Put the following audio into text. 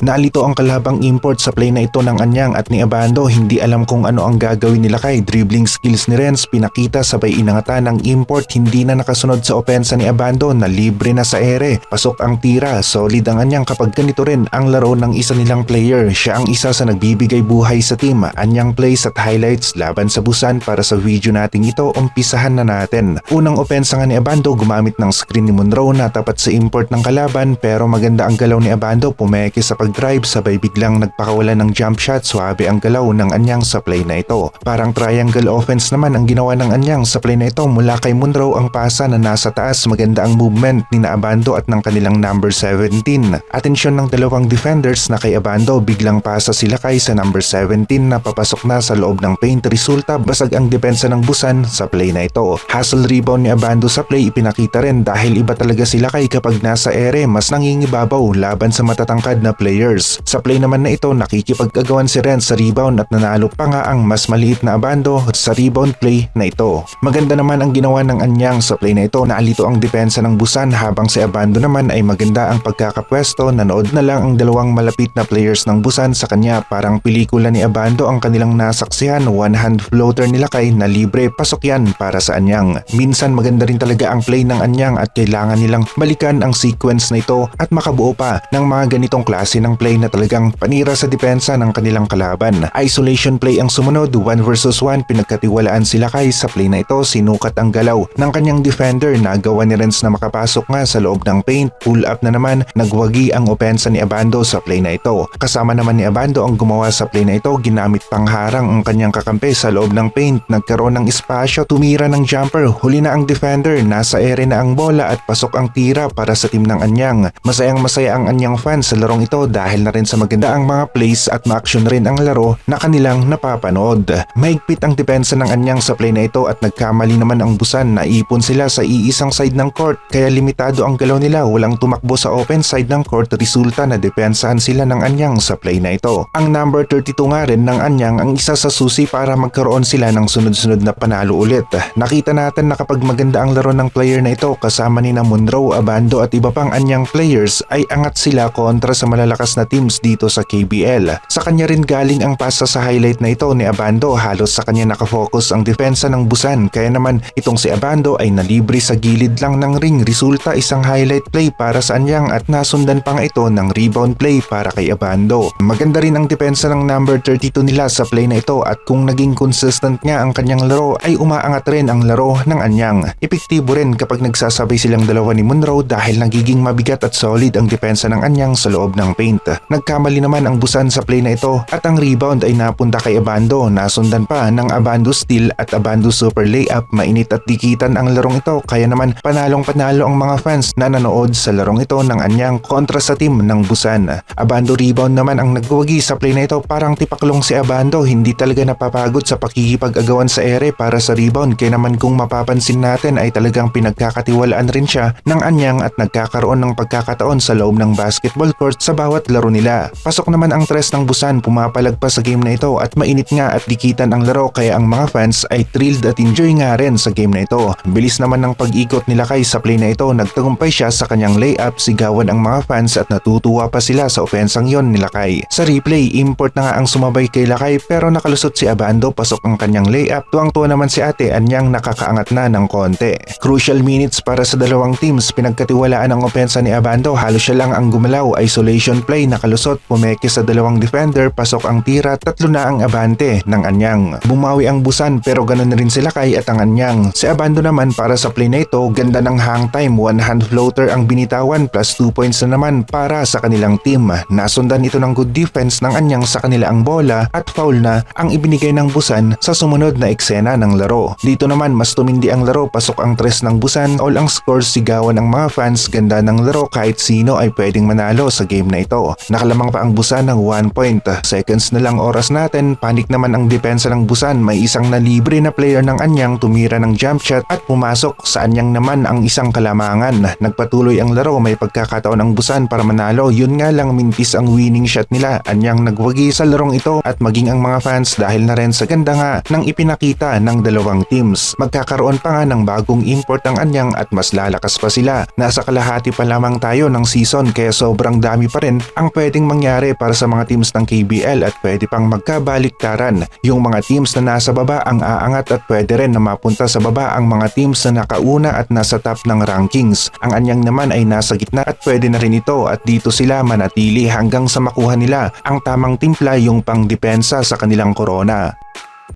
Nalito ang kalabang import sa play na ito ng Anyang at ni Abando hindi alam kung ano ang gagawin nila kay dribbling skills ni Renz pinakita sabay inangatan ng import hindi na nakasunod sa opensa ni Abando na libre na sa ere. Pasok ang tira, solid ang Anyang kapag ganito rin ang laro ng isa nilang player. Siya ang isa sa nagbibigay buhay sa team. Anyang plays at highlights laban sa Busan para sa video nating ito umpisahan na natin. Unang opensa nga ni Abando gumamit ng screen ni Monroe na tapat sa import ng kalaban pero maganda ang galaw ni Abando pumeke sa pag-drive sabay biglang nagpakawala ng jump shot swabe ang galaw ng Anyang sa play na ito. Parang triangle offense naman ang ginawa ng Anyang sa play na ito mula kay Monroe ang pasa na nasa taas maganda ang movement ni Abando at ng kanilang number 17. Atensyon ng dalawang defenders na kay Abando biglang pasa sila kay sa number 17 na papasok na sa loob ng paint resulta basag ang depensa ng Busan sa play na ito. Hustle rebound ni Abando sa play ipinakita rin dahil iba talaga sila kay kapag nasa ere mas nangingibabaw laban sa matatangkad na players. Sa play naman na ito nakikipagkagawan si Ren sa rebound at nanalo pa nga ang mas maliit na Abando sa rebound play na ito. Maganda naman ang ginawa ng Anyang sa play na ito naalito ang depensa ng Busan habang si Abando naman ay maganda ang pagkakapwesto nanood na lang ang dalawang malapit na players ng Busan sa kanya parang pelikula ni Abando ang kanilang nasaksihan one hand floater nila kay na libre pasok yan para sa Anyang. Minsan maganda rin talaga ang play ng Anyang at kailangan nilang balikan ang sequence na ito at makabuo pa ng mga ganitong klase ng play na talagang panira sa depensa ng kanilang kalaban. Isolation play ang sumunod 1 versus 1 pinagkatiwalaan sila kay sa play na ito sinukat ang galaw ng kanyang defender nagawa ni Renz na makapasok nga sa loob ng paint pull up na naman nagwagi ang opensa ni Abando sa play na ito. Kasama naman ni Abando ang gumawa sa play na ito ginamit pangharang ang kanyang kakampi sa loob ng paint nagkaroon ng espasyo tumira ng jumper huli na ang defender nasa ere na ang bola at pasok ang tira para sa team ng Anyang. Masayang masaya ang Anyang fans sa larong ito dahil na rin sa maganda ang mga plays at ma-action rin ang laro na kanilang napapanood. Mahigpit ang depensa ng Anyang sa play na ito at nagkamali naman ang busan na ipon sila sa iisang side ng court kaya limitado ang galaw nila walang tumakbo sa open side ng court resulta na depensahan sila ng Anyang sa play na ito. Ang number 32 nga rin ng Anyang ang isa sa susi para magkaroon sila ng sunod-sunod na panalo ulit. Nakita natin na kapag maganda ang laro ng player na ito kasama ni na Monroe, Abando at iba pang Anyang players ay angat sila kontra sa malalakas na teams dito sa KBL. Sa kanya rin galing ang pasa sa highlight na ito ni Abando halos sa kanya nakafocus ang depensa ng Busan kaya naman itong si Abando ay nalibre sa gilid lang ng ring resulta isang highlight play para sa Anyang at nasundan pa ito ng rebound play para kay Abando. Maganda rin ang depensa ng number 32 nila sa play na ito at kung naging consistent nga ang kanyang laro ay umaangat rin ang laro ng Anyang. Epektibo rin kapag nagsasabay silang dalawa ni Monroe dahil nagiging mabigat at solid ang depensa ng Anyang sa loob ng paint. Nagkamali naman ang busan sa play na ito at ang rebound ay napunta kay Abando. Nasundan pa ng Abando steal at Abando super layup. Mainit at dikitan ang larong ito kaya naman panalong panalo ang mga fans na nanood sa larong ito ng Anyang kontra sa team ng Busan. Abando rebound naman ang nagwagi sa play na ito parang tipaklong si Abando hindi talaga napapagod sa pakikipag-agawan sa ere para sa rebound kaya naman kung mapapansin natin ay talagang pinagkakatiwalaan rin siya ng Anyang at nagkakaroon ng pagkakataon sa loob ng basketball court sa bawat laro nila. Pasok naman ang tres ng Busan pumapalag pa sa game na ito at mainit nga at dikitan ang laro kaya ang mga fans ay thrilled at enjoy nga rin sa game na ito. Bilis naman ng pag-ikot nila kay sa play na ito nagtagumpay siya sa kanyang layup sigawan ang mga fans at natutuwa pa sila sa opensang yon ni Lakay. Sa replay import na nga ang sumabay kay Lakay pero nakalusot si Abando pasok ang kanyang layup tuwang-tuwa naman si ate anyang nakakaangat na ng konti. Crucial minutes para sa dalawang teams pinagkatiwalaan ang opensa ni Abando halos siya lang ang gumalaw isolation play nakalusot pumeke sa dalawang defender pasok ang tira tatlo na ang abante ng Anyang. Bumawi ang busan pero ganun na rin sila kay at ang Anyang. Si Abando naman para sa play na ito ganda ng hang time one hand floater ang binitawan plus 2 points na naman para sa kanilang team. Nasundan ito ng good defense ng Anyang sa kanila ang bola at foul na ang ibinigay ng busan sa sumunod na eksena ng laro. Dito naman mas tumindi ang laro pasok ang tres ng busan all ang scores sigawan ng mga fans ganda ng laro kahit sino ay pwedeng manalo sa game na ito. Nakalamang pa ang busan ng 1 point. Seconds na lang oras natin panik naman ang depensa ng busan may isang nalibre na player ng Anyang tumira ng jump shot at pumasok sa Anyang naman ang isang kalamangan. Nagpatuloy ang laro may pagkakataon ang busan para manalo yun nga lang mintis ang winning shot nila. Anyang nagwagi sa larong ito at maging ang mga fans dahil na rin sa ganda nga ng ipinakita ng dalawang teams. Magkakaroon pa nga ng bagong import ang Anyang at mas lalakas pa sila. Nasa kalahati pa lamang tayo ng season kaya sobrang dami pa rin ang pwedeng mangyari para sa mga teams ng KBL at pwede pang magkabaliktaran. Yung mga teams na nasa baba ang aangat at pwede rin na mapunta sa baba ang mga teams na nakauna at nasa top ng rankings. Ang anyang naman ay nasa gitna at pwede na rin ito at dito sila manatili hanggang sa makuha nila ang tamang timpla yung pangdepensa sa kanilang korona.